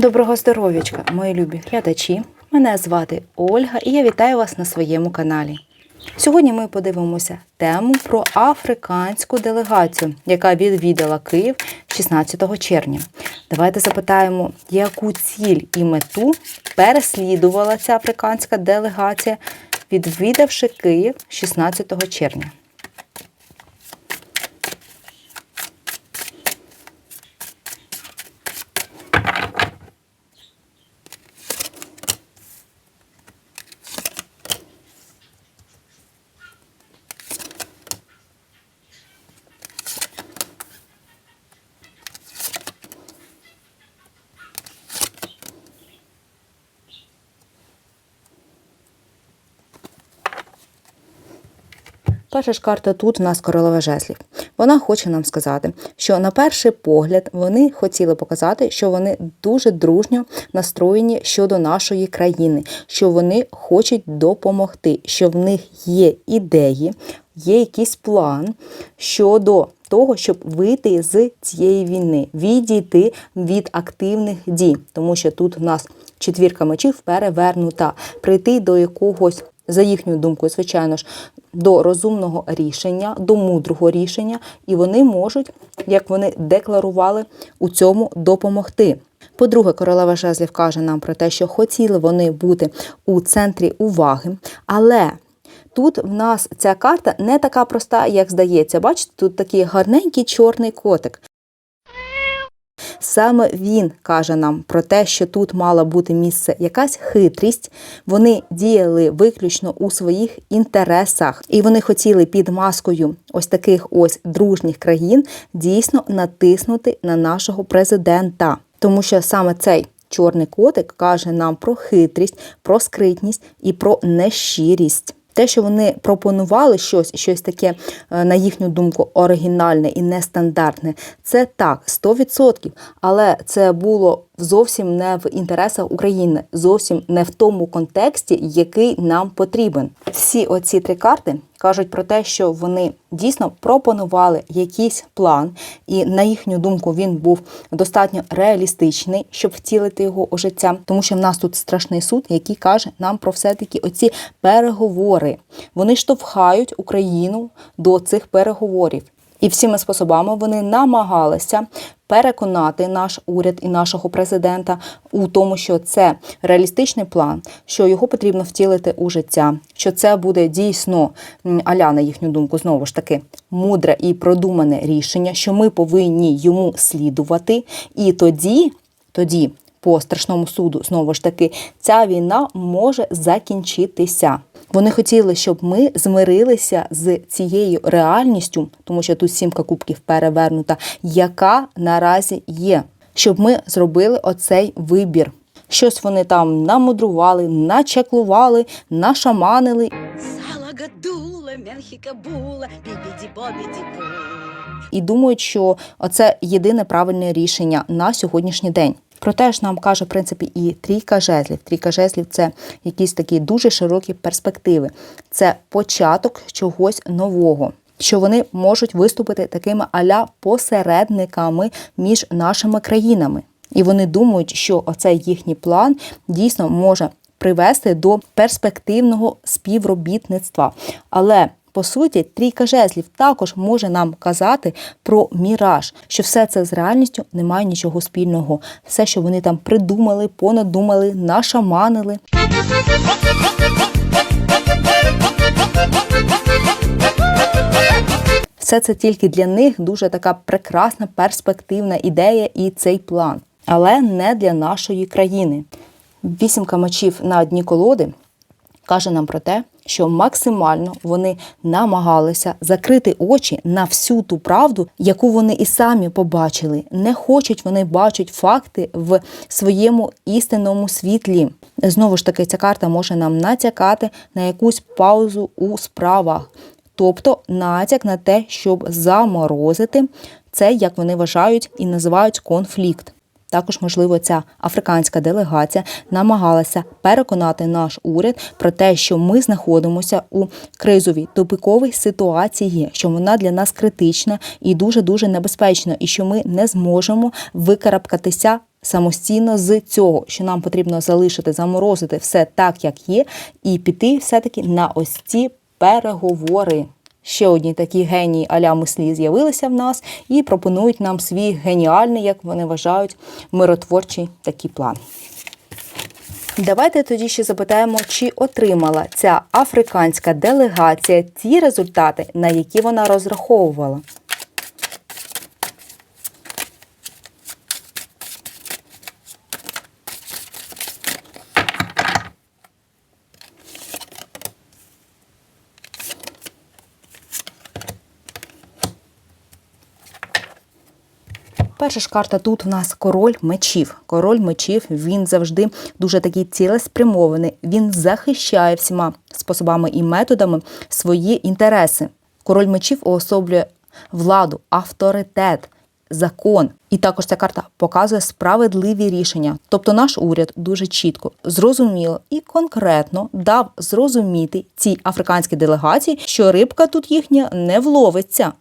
Доброго здоров'ячка, мої любі глядачі. Мене звати Ольга і я вітаю вас на своєму каналі. Сьогодні ми подивимося тему про африканську делегацію, яка відвідала Київ 16 червня. Давайте запитаємо, яку ціль і мету переслідувала ця африканська делегація, відвідавши Київ 16 червня. Перша ж карта тут у нас королева жезлів. Вона хоче нам сказати, що на перший погляд вони хотіли показати, що вони дуже дружньо настроєні щодо нашої країни, що вони хочуть допомогти, що в них є ідеї, є якийсь план щодо того, щоб вийти з цієї війни, відійти від активних дій, тому що тут у нас четвірка мечів перевернута, прийти до якогось. За їхньою думкою, звичайно ж, до розумного рішення, до мудрого рішення, і вони можуть, як вони декларували, у цьому допомогти. По-друге, королева жезлів каже нам про те, що хотіли вони бути у центрі уваги, але тут в нас ця карта не така проста, як здається. Бачите, тут такий гарненький чорний котик. Саме він каже нам про те, що тут мала бути місце якась хитрість. Вони діяли виключно у своїх інтересах, і вони хотіли під маскою ось таких ось дружніх країн дійсно натиснути на нашого президента, тому що саме цей. Чорний котик каже нам про хитрість, про скритність і про нещирість. Те, що вони пропонували щось, щось таке, е, на їхню думку, оригінальне і нестандартне, це так, 100%. Але це було зовсім не в інтересах України, зовсім не в тому контексті, який нам потрібен. Всі оці три карти кажуть про те, що вони дійсно пропонували якийсь план, і на їхню думку він був достатньо реалістичний, щоб втілити його у життя. Тому що в нас тут страшний суд, який каже нам про все таки оці переговори. Вони штовхають Україну до цих переговорів. І всіми способами вони намагалися переконати наш уряд і нашого президента у тому, що це реалістичний план, що його потрібно втілити у життя, що це буде дійсно аля, на їхню думку, знову ж таки мудре і продумане рішення, що ми повинні йому слідувати, і тоді, тоді. По страшному суду, знову ж таки, ця війна може закінчитися. Вони хотіли, щоб ми змирилися з цією реальністю, тому що тут сімка кубків перевернута, яка наразі є, щоб ми зробили оцей вибір. Щось вони там намудрували, начаклували, нашаманили Салагадула, Менхикабула, бібіді-бобіді-бу. і думають, що це єдине правильне рішення на сьогоднішній день. Проте ж нам каже, в принципі, і трійка жезлів. Трійка жезлів це якісь такі дуже широкі перспективи. Це початок чогось нового. Що вони можуть виступити такими аля посередниками між нашими країнами. І вони думають, що оцей їхній план дійсно може привести до перспективного співробітництва. Але по суті, трійка жезлів також може нам казати про міраж, що все це з реальністю не має нічого спільного. Все, що вони там придумали, понадумали, нашаманили. Все це тільки для них дуже така прекрасна перспективна ідея і цей план, але не для нашої країни. Вісімка мечів на дні колоди каже нам про те, що максимально вони намагалися закрити очі на всю ту правду, яку вони і самі побачили. Не хочуть вони бачити факти в своєму істинному світлі. Знову ж таки, ця карта може нам натякати на якусь паузу у справах, тобто натяк на те, щоб заморозити це, як вони вважають і називають конфлікт. Також, можливо, ця африканська делегація намагалася переконати наш уряд про те, що ми знаходимося у кризовій тупиковій ситуації, що вона для нас критична і дуже дуже небезпечна, і що ми не зможемо викарабкатися самостійно з цього, що нам потрібно залишити, заморозити все так, як є, і піти все-таки на ось ці переговори. Ще одні такі генії аля мислі з'явилися в нас і пропонують нам свій геніальний, як вони вважають, миротворчий такий план. Давайте тоді ще запитаємо, чи отримала ця африканська делегація ті результати, на які вона розраховувала. Перша ж карта тут у нас король мечів. Король мечів він завжди дуже такий цілеспрямований. Він захищає всіма способами і методами свої інтереси. Король мечів уособлює владу, авторитет, закон. І також ця карта показує справедливі рішення. Тобто наш уряд дуже чітко, зрозуміло і конкретно дав зрозуміти цій африканській делегації, що рибка тут їхня не вловиться.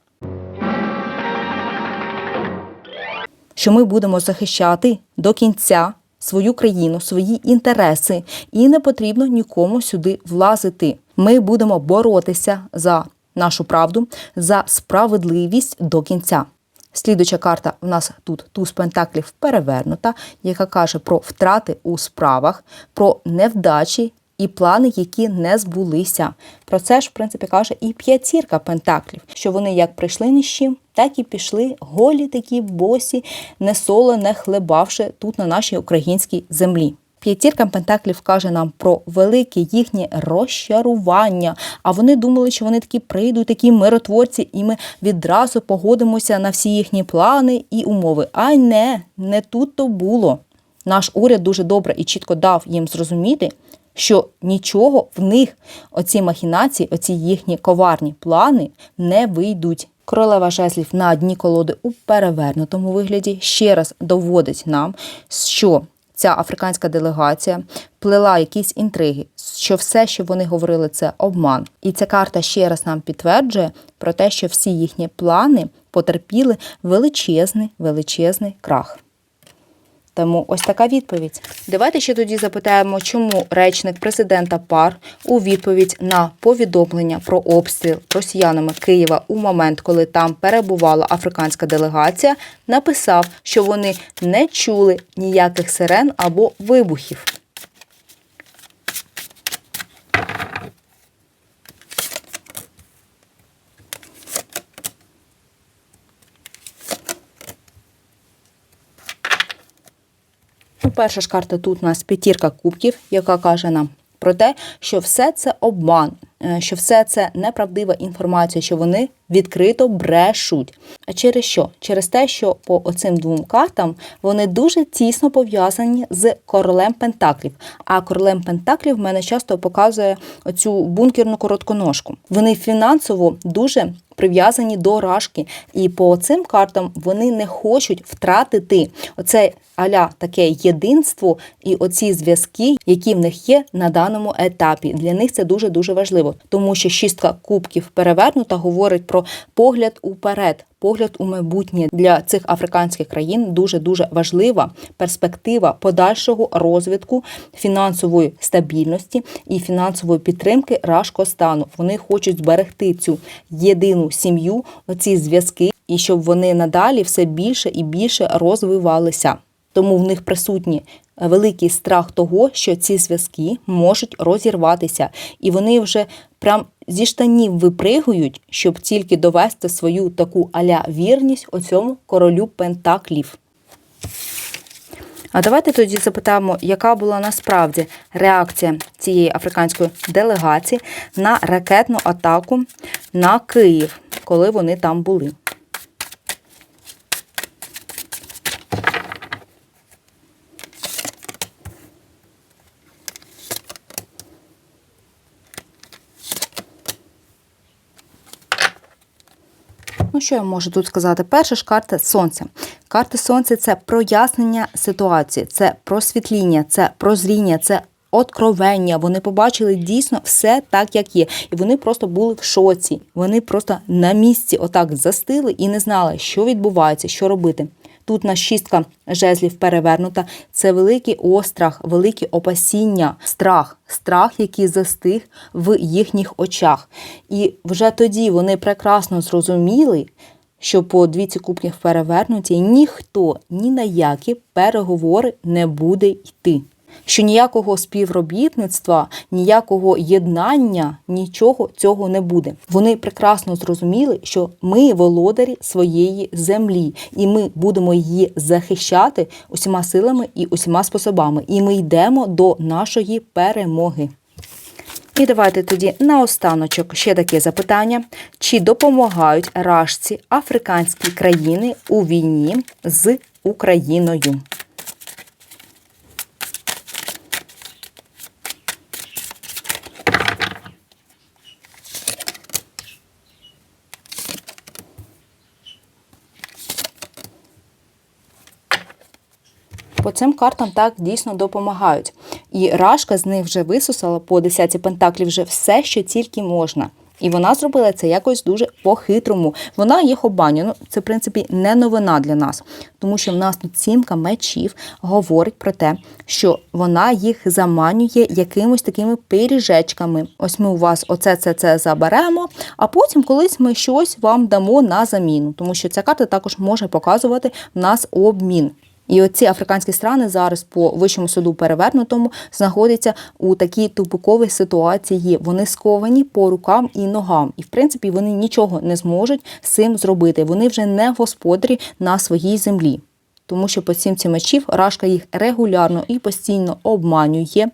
Що ми будемо захищати до кінця свою країну, свої інтереси, і не потрібно нікому сюди влазити. Ми будемо боротися за нашу правду, за справедливість до кінця. Слідуча карта в нас тут туз пентаклів перевернута, яка каже про втрати у справах, про невдачі і плани, які не збулися. Про це ж, в принципі, каже і п'ятірка пентаклів, що вони як прийшли чим, так і пішли голі такі босі, не соло, не хлебавши тут на нашій українській землі. П'ятірка пентаклів каже нам про велике їхнє розчарування. А вони думали, що вони такі прийдуть, такі миротворці, і ми відразу погодимося на всі їхні плани і умови. А не, не тут то було. Наш уряд дуже добре і чітко дав їм зрозуміти, що нічого в них, оці махінації, оці їхні коварні плани не вийдуть. Королева жезлів на дні колоди у перевернутому вигляді ще раз доводить нам, що ця африканська делегація плела якісь інтриги, що все, що вони говорили, це обман. І ця карта ще раз нам підтверджує про те, що всі їхні плани потерпіли величезний, величезний крах. Тому ось така відповідь. Давайте ще тоді запитаємо, чому речник президента ПАР у відповідь на повідомлення про обстріл росіянами Києва у момент, коли там перебувала африканська делегація, написав, що вони не чули ніяких сирен або вибухів. Перша ж карта тут у нас п'ятірка кубків, яка каже нам про те, що все це обман, е, що все це неправдива інформація, що вони відкрито брешуть. А через що? Через те, що по оцим двом картам вони дуже тісно пов'язані з королем Пентаклів. А королем Пентаклів в мене часто показує оцю бункерну коротконожку. Вони фінансово дуже прив'язані до рашки. І по цим картам вони не хочуть втратити оце аля таке єдинство і оці зв'язки, які в них є на даному етапі. Для них це дуже дуже важливо, тому що шістка кубків перевернута говорить про погляд уперед. Погляд у майбутнє для цих африканських країн дуже дуже важлива перспектива подальшого розвитку фінансової стабільності і фінансової підтримки Рашкостану. Вони хочуть зберегти цю єдину сім'ю, оці зв'язки, і щоб вони надалі все більше і більше розвивалися. Тому в них присутні великий страх того, що ці зв'язки можуть розірватися, і вони вже прям зі штанів випригують, щоб тільки довести свою таку аля вірність оцьому королю Пентаклів. А давайте тоді запитаємо, яка була насправді реакція цієї африканської делегації на ракетну атаку на Київ, коли вони там були. Ну, що я можу тут сказати? Перша ж карта сонця. Карта сонця це прояснення ситуації, це просвітління, це прозріння, це откровення. Вони побачили дійсно все так, як є. І вони просто були в шоці. Вони просто на місці отак застили і не знали, що відбувається, що робити. Тут на шістка жезлів перевернута. Це великий острах, великі опасіння, страх, страх, який застиг в їхніх очах. І вже тоді вони прекрасно зрозуміли, що по двійці кубків перевернуті ніхто ні на які переговори не буде йти. Що ніякого співробітництва, ніякого єднання, нічого цього не буде. Вони прекрасно зрозуміли, що ми володарі своєї землі, і ми будемо її захищати усіма силами і усіма способами. І ми йдемо до нашої перемоги. І давайте тоді наостаночок ще таке запитання: чи допомагають рашці африканські країни у війні з Україною? По цим картам так дійсно допомагають. І Рашка з них вже висусала по десятці пентаклів вже все, що тільки можна. І вона зробила це якось дуже по-хитрому. Вона їх обманює. Ну, це, в принципі, не новина для нас, тому що в нас тут сімка мечів говорить про те, що вона їх заманює якимось такими пиріжечками. Ось ми у вас оце це це заберемо, а потім колись ми щось вам дамо на заміну, тому що ця карта також може показувати в нас обмін. І оці африканські страни зараз по вищому суду перевернутому знаходяться у такій тупиковій ситуації. Вони сковані по рукам і ногам, і в принципі вони нічого не зможуть з цим зробити. Вони вже не господарі на своїй землі. Тому що по сімці мечів Рашка їх регулярно і постійно обманює,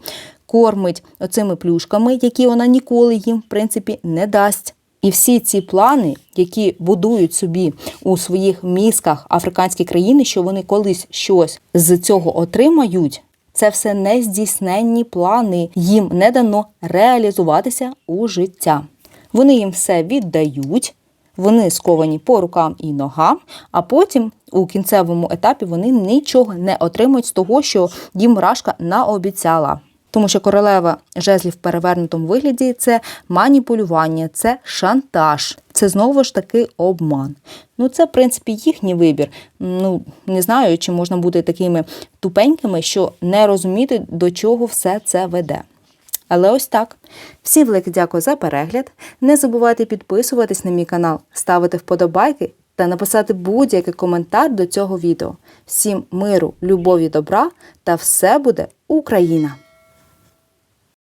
кормить оцими плюшками, які вона ніколи їм в принципі не дасть. І всі ці плани, які будують собі у своїх мізках африканські країни, що вони колись щось з цього отримають, це все нездійсненні плани. Їм не дано реалізуватися у життя. Вони їм все віддають. Вони сковані по рукам і ногам, а потім у кінцевому етапі вони нічого не отримують з того, що їм Рашка наобіцяла. Тому що королева жезлів в перевернутому вигляді це маніпулювання, це шантаж, це знову ж таки обман. Ну, це, в принципі, їхній вибір. Ну, не знаю, чи можна бути такими тупенькими, що не розуміти, до чого все це веде. Але ось так. Всім велике дякую за перегляд. Не забувайте підписуватись на мій канал, ставити вподобайки та написати будь-який коментар до цього відео. Всім миру, любові, добра та все буде Україна!